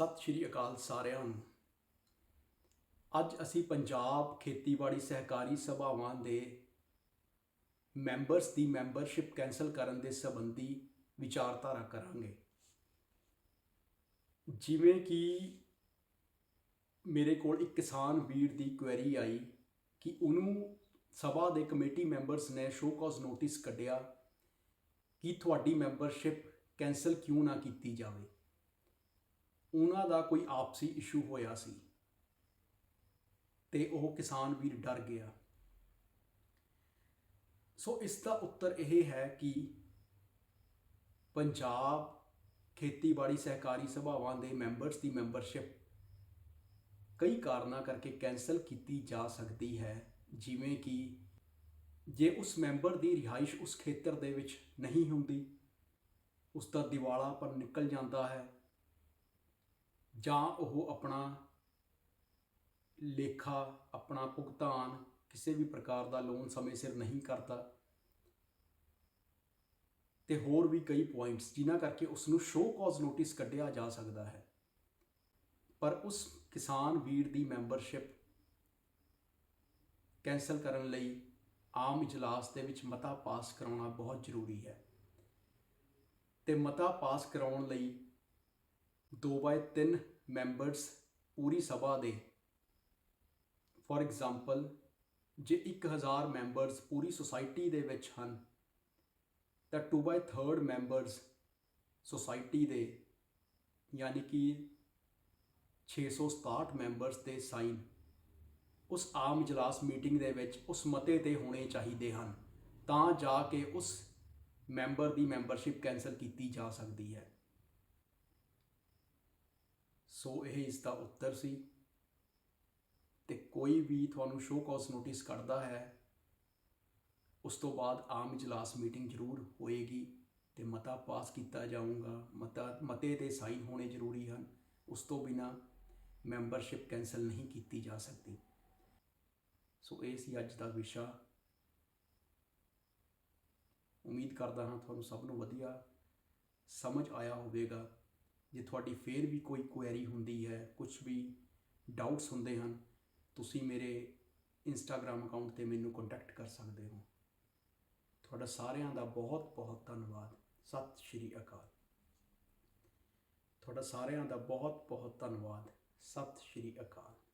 ਸਤਿ ਸ਼੍ਰੀ ਅਕਾਲ ਸਾਰਿਆਂ ਨੂੰ। ਅੱਜ ਅਸੀਂ ਪੰਜਾਬ ਖੇਤੀਬਾੜੀ ਸਹਿਕਾਰੀ ਸਭਾਵਾਂ ਦੇ ਮੈਂਬਰਸ ਦੀ ਮੈਂਬਰਸ਼ਿਪ ਕੈਨਸਲ ਕਰਨ ਦੇ ਸੰਬੰਧੀ ਵਿਚਾਰਧਾਰਾ ਕਰਾਂਗੇ। ਜਿਵੇਂ ਕਿ ਮੇਰੇ ਕੋਲ ਇੱਕ ਕਿਸਾਨ ਵੀਰ ਦੀ ਕੁਐਰੀ ਆਈ ਕਿ ਉਹਨੂੰ ਸਭਾ ਦੇ ਕਮੇਟੀ ਮੈਂਬਰਸ ਨੇ ਸ਼ੋਅ ਕਾਜ਼ ਨੋਟਿਸ ਕੱਢਿਆ ਕਿ ਤੁਹਾਡੀ ਮੈਂਬਰਸ਼ਿਪ ਕੈਨਸਲ ਕਿਉਂ ਨਾ ਕੀਤੀ ਜਾਵੇ। ਉਹਨਾਂ ਦਾ ਕੋਈ ਆਪਸੀ ਇਸ਼ੂ ਹੋਇਆ ਸੀ ਤੇ ਉਹ ਕਿਸਾਨ ਵੀਰ ਡਰ ਗਿਆ। ਸੋ ਇਸ ਦਾ ਉੱਤਰ ਇਹ ਹੈ ਕਿ ਪੰਜਾਬ ਖੇਤੀਬਾੜੀ ਸਹਿਕਾਰੀ ਸਭਾਵਾਂ ਦੇ ਮੈਂਬਰਸ ਦੀ ਮੈਂਬਰਸ਼ਿਪ ਕਈ ਕਾਰਨਾਂ ਕਰਕੇ ਕੈਨਸਲ ਕੀਤੀ ਜਾ ਸਕਦੀ ਹੈ, ਜਿਵੇਂ ਕਿ ਜੇ ਉਸ ਮੈਂਬਰ ਦੀ ਰਿਹਾਇਸ਼ ਉਸ ਖੇਤਰ ਦੇ ਵਿੱਚ ਨਹੀਂ ਹੁੰਦੀ, ਉਸ ਦਾ ਦਿਵਾਲਾਪਨ ਨਿਕਲ ਜਾਂਦਾ ਹੈ ਜਾਂ ਉਹ ਆਪਣਾ ਲੇਖਾ, ਆਪਣਾ ਭੁਗਤਾਨ ਕਿਸੇ ਵੀ ਪ੍ਰਕਾਰ ਦਾ ਲੋਨ ਸਮੇਂ ਸਿਰ ਨਹੀਂ ਕਰਦਾ, ਤੇ ਹੋਰ ਵੀ ਕਈ ਪੁਆਇੰਟਸ ਜਿਨ੍ਹਾਂ ਕਰਕੇ ਉਸ ਨੂੰ ਸ਼ੋਅ ਕਾਜ਼ ਨੋਟਿਸ ਕੱਢਿਆ ਜਾ ਸਕਦਾ ਹੈ। ਪਰ ਉਸ ਕਿਸਾਨ ਵੀਰ ਦੀ ਮੈਂਬਰਸ਼ਿਪ ਕੈਨਸਲ ਕਰਨ ਲਈ ਆਮ ਇਜਲਾਸ ਦੇ ਵਿੱਚ ਮਤਾ ਪਾਸ ਕਰਾਉਣਾ ਬਹੁਤ ਜ਼ਰੂਰੀ ਹੈ। ਤੇ ਮਤਾ ਪਾਸ ਕਰਾਉਣ ਲਈ 2/3 ਮੈਂਬਰਸ ਪੂਰੀ ਸਭਾ ਦੇ। ਫੋਰ ਐਗਜ਼ਾਮਪਲ, ਜੇ 1000 ਮੈਂਬਰਸ ਪੂਰੀ ਸੁਸਾਇਟੀ ਦੇ ਵਿੱਚ ਹਨ, ਤਾਂ 2/3 ਮੈਂਬਰਸ ਸੁਸਾਇਟੀ ਦੇ, ਯਾਨੀ ਕਿ 667 ਮੈਂਬਰਸ ਦੇ ਸਾਈਨ ਉਸ ਆਮ ਇਜਲਾਸ ਮੀਟਿੰਗ ਦੇ ਵਿੱਚ ਉਸ ਮਤੇ ਤੇ ਹੋਣੇ ਚਾਹੀਦੇ ਹਨ, ਤਾਂ ਜਾ ਕੇ ਉਸ ਮੈਂਬਰ ਦੀ ਮੈਂਬਰਸ਼ਿਪ ਕੈਨਸਲ ਕੀਤੀ ਜਾ ਸਕਦੀ ਹੈ। ਸੋ ਇਹ ਇਸ ਦਾ ਉੱਤਰ ਸੀ। ਤੇ ਕੋਈ ਵੀ ਤੁਹਾਨੂੰ ਸ਼ੋਅ ਕਾਜ਼ ਨੋਟਿਸ ਕਰਦਾ ਹੈ, ਉਸ ਤੋਂ ਬਾਅਦ ਆਮ ਇਜਲਾਸ ਮੀਟਿੰਗ ਜ਼ਰੂਰ ਹੋਏਗੀ ਤੇ ਮਤਾ ਪਾਸ ਕੀਤਾ ਜਾਊਗਾ। ਮਤਾ, ਮਤੇ ਤੇ ਸਾਈਨ ਹੋਣੇ ਜ਼ਰੂਰੀ ਹਨ। ਉਸ ਤੋਂ ਬਿਨਾ ਮੈਂਬਰਸ਼ਿਪ ਕੈਨਸਲ ਨਹੀਂ ਕੀਤੀ ਜਾ ਸਕਦੀ। ਸੋ ਇਹ ਸੀ ਅੱਜ ਦਾ ਵਿਸ਼ਾ। ਉਮੀਦ ਕਰਦਾ ਹਾਂ ਤੁਹਾਨੂੰ ਸਭ ਨੂੰ ਵਧੀਆ ਸਮਝ ਆਇਆ ਹੋਵੇਗਾ। ਜੇ ਤੁਹਾਡੀ ਫੇਰ ਵੀ ਕੋਈ ਕੁਐਰੀ ਹੁੰਦੀ ਹੈ ਕੁਝ ਵੀ ਡਾਊਟਸ ਹੁੰਦੇ ਹਨ, ਤੁਸੀਂ ਮੇਰੇ ਇੰਸਟਾਗ੍ਰam ਅਕਾਊਂਟ ਤੇ ਮੈਨੂੰ ਕੰਟੈਕਟ ਕਰ ਸਕਦੇ ਹੋ। ਤੁਹਾਡਾ ਸਾਰਿਆਂ ਦਾ ਬਹੁਤ ਬਹੁਤ ਧੰਨਵਾਦ। ਸਤਿ ਸ਼੍ਰੀ ਅਕਾਲ। ਤੁਹਾਡਾ ਸਾਰਿਆਂ ਦਾ ਬਹੁਤ ਬਹੁਤ ਧੰਨਵਾਦ। ਸਤਿ ਸ਼੍ਰੀ ਅਕਾਲ।